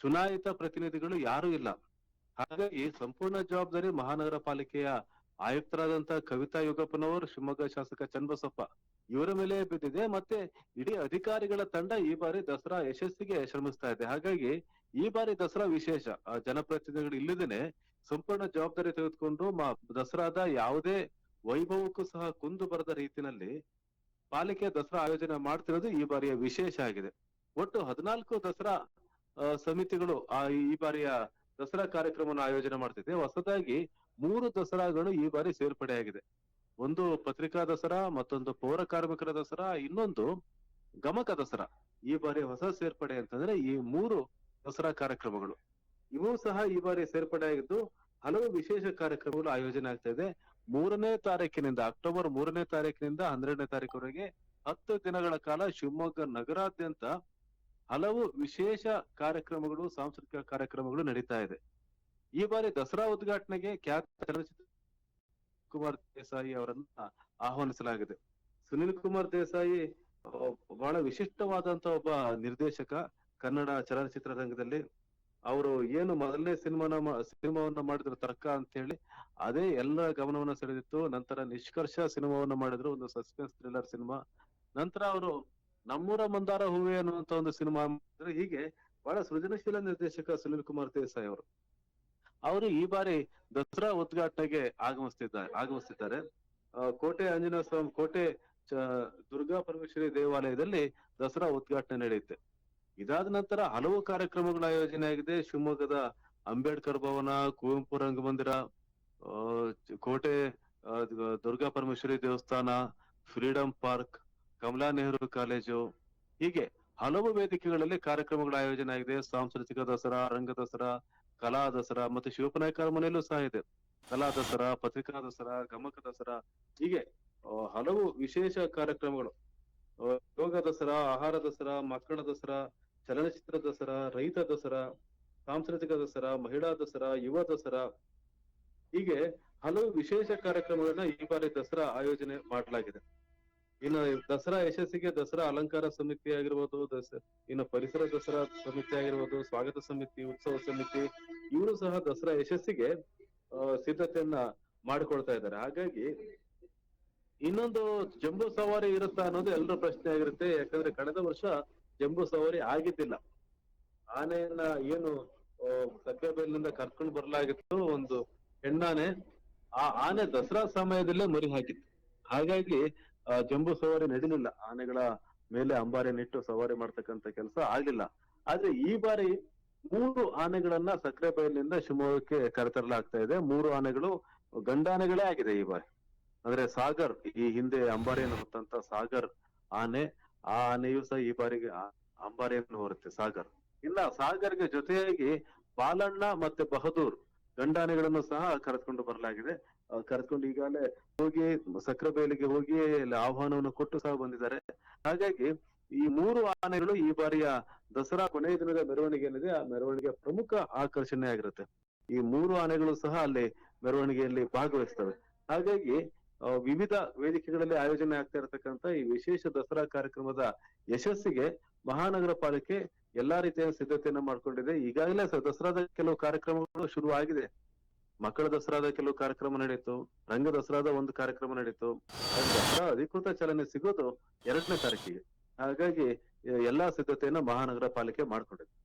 ಚುನಾಯಿತ ಪ್ರತಿನಿಧಿಗಳು ಯಾರು ಇಲ್ಲ. ಹಾಗಾಗಿ ಸಂಪೂರ್ಣ ಜವಾಬ್ದಾರಿ ಮಹಾನಗರ ಪಾಲಿಕೆಯ ಆಯುಕ್ತರಾದಂತಹ ಕವಿತಾ ಯೋಗಪ್ಪನವರು, ಶಿವಮೊಗ್ಗ ಶಾಸಕ ಚನ್ನಬಸಪ್ಪ ಇವರ ಮೇಲೆ ಬಿದ್ದಿದೆ. ಮತ್ತೆ ಇಡೀ ಅಧಿಕಾರಿಗಳ ತಂಡ ಈ ಬಾರಿ ದಸರಾ ಯಶಸ್ಸಿಗೆ ಶ್ರಮಿಸ್ತಾ ಇದೆ. ಹಾಗಾಗಿ ಈ ಬಾರಿ ದಸರಾ ವಿಶೇಷ ಜನಪ್ರತಿನಿಧಿಗಳು ಇಲ್ಲದೇನೆ ಸಂಪೂರ್ಣ ಜವಾಬ್ದಾರಿ ತೆಗೆದುಕೊಂಡು ದಸರಾದ ಯಾವುದೇ ವೈಭವಕ್ಕೂ ಸಹ ಕುಂದು ಬರದ ರೀತಿಯಲ್ಲಿ ಪಾಲಿಕೆ ದಸರಾ ಆಯೋಜನೆ ಮಾಡ್ತಿರೋದು ಈ ಬಾರಿಯ ವಿಶೇಷ ಆಗಿದೆ. ಒಟ್ಟು ಹದಿನಾಲ್ಕು ದಸರಾ ಸಮಿತಿಗಳು ಆ, ಈ ಬಾರಿಯ ದಸರಾ ಕಾರ್ಯಕ್ರಮವನ್ನು ಆಯೋಜನೆ ಮಾಡ್ತಿದೆ. ಹೊಸದಾಗಿ ಮೂರು ದಸರಾಗಳು ಈ ಬಾರಿ ಸೇರ್ಪಡೆಯಾಗಿದೆ ಒಂದು ಪತ್ರಿಕಾ ದಸರಾ, ಮತ್ತೊಂದು ಪೌರ ಕಾರ್ಮಿಕರ ದಸರಾ, ಇನ್ನೊಂದು ಗಮಕ ದಸರಾ. ಈ ಬಾರಿ ಹೊಸ ಸೇರ್ಪಡೆ ಅಂತಂದ್ರೆ ಈ ಮೂರು ದಸರಾ ಕಾರ್ಯಕ್ರಮಗಳು. ಇವು ಸಹ ಈ ಬಾರಿ ಸೇರ್ಪಡೆಯಾಗಿದ್ದು ಹಲವು ವಿಶೇಷ ಕಾರ್ಯಕ್ರಮಗಳು ಆಯೋಜನೆ ಆಗ್ತಾ ಇದೆ. ಮೂರನೇ ತಾರೀಕಿನಿಂದ, ಅಕ್ಟೋಬರ್ ಮೂರನೇ ತಾರೀಕಿನಿಂದ ಹನ್ನೆರಡನೇ ತಾರೀಕುವರೆಗೆ ಹತ್ತು ದಿನಗಳ ಕಾಲ ಶಿವಮೊಗ್ಗ ನಗರಾದ್ಯಂತ ಹಲವು ವಿಶೇಷ ಕಾರ್ಯಕ್ರಮಗಳು, ಸಾಂಸ್ಕೃತಿಕ ಕಾರ್ಯಕ್ರಮಗಳು ನಡೀತಾ ಇದೆ. ಈ ಬಾರಿ ದಸರಾ ಉದ್ಘಾಟನೆಗೆ ಖ್ಯಾತ ಚಲನಚಿತ್ರ ಕುಮಾರ್ ದೇಸಾಯಿ ಅವರನ್ನ ಆಹ್ವಾನಿಸಲಾಗಿದೆ. ಸುನಿಲ್ ಕುಮಾರ್ ದೇಸಾಯಿ ಬಹಳ ವಿಶಿಷ್ಟವಾದಂತ ಒಬ್ಬ ನಿರ್ದೇಶಕ ಕನ್ನಡ ಚಲನಚಿತ್ರ ರಂಗದಲ್ಲಿ. ಅವರು ಏನು ಮೊದಲನೇ ಸಿನಿಮಾನ ಸಿನಿಮಾವನ್ನ ಮಾಡಿದ್ರು ತರ್ಕ ಅಂತ ಹೇಳಿ ಅದೇ ಎಲ್ಲ ಗಮನವನ್ನ ಸೆಳೆದಿತ್ತು. ನಂತರ ನಿಷ್ಕರ್ಷ ಸಿನಿಮಾವನ್ನ ಮಾಡಿದ್ರು, ಒಂದು ಸಸ್ಪೆನ್ಸ್ ಥ್ರಿಲ್ಲರ್ ಸಿನಿಮಾ. ನಂತರ ಅವರು ನಮ್ಮೂರ ಮಂದಾರ ಹೂವೆ ಅನ್ನುವಂತ ಒಂದು ಸಿನಿಮಾ ಹೀಗೆ ಬಹಳ ಸೃಜನಶೀಲ ನಿರ್ದೇಶಕ ಸುನಿಲ್ ಕುಮಾರ್ ದೇಸಾಯಿ ಅವರು. ಅವರು ಈ ಬಾರಿ ದಸರಾ ಉದ್ಘಾಟನೆಗೆ ಆಗಮಿಸ್ತಿದ್ದಾರೆ. ಆಗಮಿಸ್ತಿದ್ದಾರೆ ಕೋಟೆ ಆಂಜನೇಯ ಸ್ವಾಮಿ, ಕೋಟೆ ದುರ್ಗಾ ಪರಮೇಶ್ವರಿ ದೇವಾಲಯದಲ್ಲಿ ದಸರಾ ಉದ್ಘಾಟನೆ ನಡೆಯುತ್ತೆ. ಇದಾದ ನಂತರ ಹಲವು ಕಾರ್ಯಕ್ರಮಗಳ ಆಯೋಜನೆ ಆಗಿದೆ. ಶಿವಮೊಗ್ಗದ ಅಂಬೇಡ್ಕರ್ ಭವನ, ಕುವೆಂಪು ರಂಗಮಂದಿರ ಕೋಟೆ ದುರ್ಗಾ ಪರಮೇಶ್ವರಿ ದೇವಸ್ಥಾನ, freedom park Kamala Nehru college. ಹೀಗೆ ಹಲವು ವೇದಿಕೆಗಳಲ್ಲಿ ಕಾರ್ಯಕ್ರಮಗಳ ಆಯೋಜನೆ ಆಗಿದೆ. ಸಾಂಸ್ಕೃತಿಕ ದಸರಾ, ರಂಗ ದಸರಾ, ಕಲಾ ದಸರಾ ಮತ್ತು ಶಿವಪನಾಯಕರ ಮನೆಯಲ್ಲೂ ಸಹ ಇದೆ. ಕಲಾ ದಸರಾ, ಪತ್ರಿಕಾ ದಸರಾ, ಗಮಕ ದಸರಾ, ಹೀಗೆ ಹಲವು ವಿಶೇಷ ಕಾರ್ಯಕ್ರಮಗಳು. ಯೋಗ ದಸರಾ, ಆಹಾರ ದಸರಾ, ಮಕ್ಕಳ ದಸರಾ, ಚಲನಚಿತ್ರ ದಸರಾ, ರೈತ ದಸರಾ, ಸಾಂಸ್ಕೃತಿಕ ದಸರಾ, ಮಹಿಳಾ ದಸರಾ, ಯುವ ದಸರಾ. ಹೀಗೆ ಹಲವು ವಿಶೇಷ ಕಾರ್ಯಕ್ರಮಗಳನ್ನ ಈ ಬಾರಿ ದಸರಾ ಆಯೋಜನೆ ಮಾಡಲಾಗಿದೆ. ಇನ್ನು ದಸರಾ ಯಶಸ್ಸಿಗೆ ದಸರಾ ಅಲಂಕಾರ ಸಮಿತಿ ಆಗಿರ್ಬೋದು ದಸ ಇನ್ನು ಪರಿಸರ ದಸರಾ ಸಮಿತಿ ಆಗಿರ್ಬೋದು ಸ್ವಾಗತ ಸಮಿತಿ ಉತ್ಸವ ಸಮಿತಿ ಇವರು ಸಹ ದಸರಾ ಯಶಸ್ಸಿಗೆ ಸಿದ್ಧತೆಯನ್ನ ಮಾಡ್ಕೊಳ್ತಾ ಇದ್ದಾರೆ. ಹಾಗಾಗಿ ಇನ್ನೊಂದು ಜಂಬೂ ಸವಾರಿ ಇರುತ್ತಾ ಅನ್ನೋದು ಎಲ್ಲರ ಪ್ರಶ್ನೆ ಆಗಿರುತ್ತೆ. ಯಾಕಂದ್ರೆ ಕಳೆದ ವರ್ಷ ಜಂಬೂ ಸವಾರಿ ಆಗಿದ್ದಿಲ್ಲ. ಆನೆಯನ್ನ ಏನು ಆ, ಸಕ್ಕರೆಬೈಲಿನಿಂದ ಕರ್ಕೊಂಡು ಬರಲಾಗಿತ್ತು ಒಂದು ಹೆಣ್ಣಾನೆ. ಆ ಆನೆ ದಸರಾ ಸಮಯದಲ್ಲೇ ಮರಿ ಹಾಕಿತ್ತು ಹಾಗಾಗಿ ಜಂಬೂ ಸವಾರಿ ನಡೀಲಿಲ್ಲ. ಆನೆಗಳ ಮೇಲೆ ಅಂಬಾರಿಯನ್ನಿಟ್ಟು ಸವಾರಿ ಮಾಡ್ತಕ್ಕಂತ ಕೆಲಸ ಆಗ್ಲಿಲ್ಲ. ಆದ್ರೆ ಈ ಬಾರಿ ಮೂರು ಆನೆಗಳನ್ನ ಸಕ್ಕರೆ ಬಯಲಿನಿಂದ ಶಿವಮೊಗ್ಗಕ್ಕೆ ಕರೆತರಲಾಗ್ತಾ ಇದೆ. ಮೂರು ಆನೆಗಳು ಗಂಡಾನೆಗಳೇ ಆಗಿದೆ ಈ ಬಾರಿ. ಅಂದ್ರೆ ಸಾಗರ್, ಈ ಹಿಂದೆ ಅಂಬಾರಿಯನ್ನು ಹೊತ್ತಂತ ಸಾಗರ್ ಆನೆ, ಆ ಆನೆಯು ಸಹ ಈ ಬಾರಿಗೆ ಅಂಬಾರಿಯನ್ನು ಹೊರುತ್ತೆ, ಸಾಗರ್. ಇಲ್ಲ ಸಾಗರ್ಗೆ ಜೊತೆಯಾಗಿ ಬಾಲಣ್ಣ ಮತ್ತೆ ಬಹದೂರ್ ಗಂಡಾನೆಗಳನ್ನು ಸಹ ಕರೆದುಕೊಂಡು ಬರಲಾಗಿದೆ. ಕರೆದುಕೊಂಡು ಈಗಾಗಲೇ ಹೋಗಿ ಸಕ್ಕರೆ ಬಯಲಿಗೆ ಹೋಗಿ ಆಹ್ವಾನವನ್ನು ಕೊಟ್ಟು ಸಹ ಬಂದಿದ್ದಾರೆ. ಹಾಗಾಗಿ ಈ ಮೂರು ಆನೆಗಳು ಈ ಬಾರಿಯ ದಸರಾ ಕೊನೆಯ ದಿನದ ಮೆರವಣಿಗೆ ಏನಿದೆ, ಆ ಮೆರವಣಿಗೆ ಪ್ರಮುಖ ಆಕರ್ಷಣೆ ಆಗಿರುತ್ತೆ. ಈ ಮೂರು ಆನೆಗಳು ಸಹ ಅಲ್ಲಿ ಮೆರವಣಿಗೆಯಲ್ಲಿ ಭಾಗವಹಿಸ್ತವೆ. ಹಾಗಾಗಿ ವಿವಿಧ ವೇದಿಕೆಗಳಲ್ಲಿ ಆಯೋಜನೆ ಆಗ್ತಾ ಇರತಕ್ಕಂತ ಈ ವಿಶೇಷ ದಸರಾ ಕಾರ್ಯಕ್ರಮದ ಯಶಸ್ಸಿಗೆ ಮಹಾನಗರ ಪಾಲಿಕೆ ಎಲ್ಲಾ ರೀತಿಯ ಸಿದ್ಧತೆಯನ್ನ ಮಾಡ್ಕೊಂಡಿದೆ. ಈಗಾಗಲೇ ದಸರಾದ ಕೆಲವು ಕಾರ್ಯಕ್ರಮಗಳು ಶುರು ಆಗಿದೆ ಮಕ್ಕಳ ದಸರಾದ ಕೆಲವು ಕಾರ್ಯಕ್ರಮ ನಡೀತು ರಂಗ ದಸರಾದ ಒಂದು ಕಾರ್ಯಕ್ರಮ ಅದು ದಸರಾ ಅಧಿಕೃತ ಚಾಲನೆ ಸಿಗೋದು ಎರಡನೇ ತಾರೀಕಿಗೆ. ಹಾಗಾಗಿ, ಎಲ್ಲಾ ಸಿದ್ಧತೆಯನ್ನ ಮಹಾನಗರ ಪಾಲಿಕೆ ಮಾಡ್ಕೊಂಡಿದೆ.